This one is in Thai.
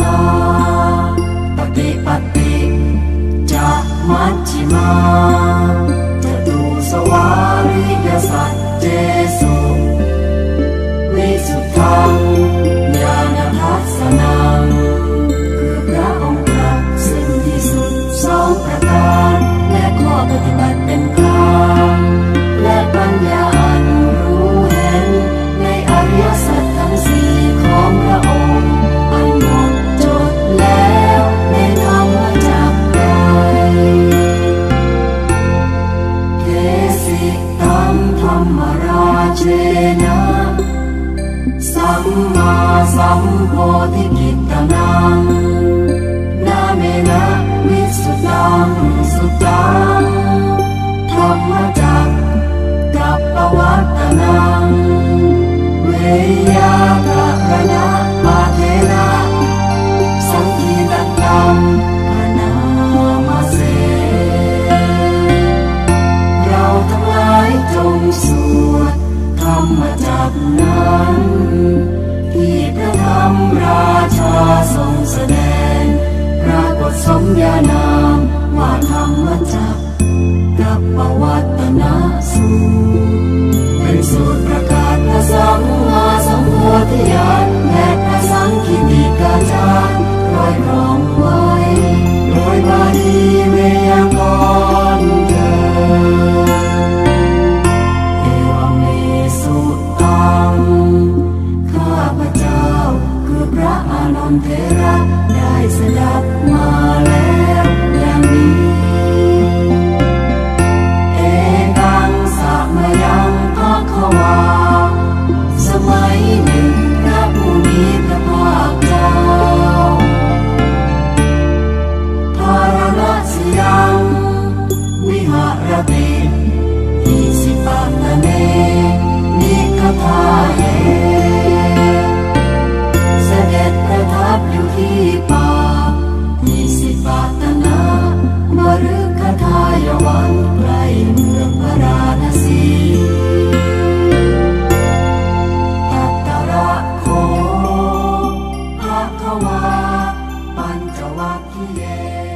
ตา ปฏิปฏิจะมัชฌิมา สัมมาสัมโพธิกิตตนังนาเมนะวิสุตังสุตังธรรมจัก que é.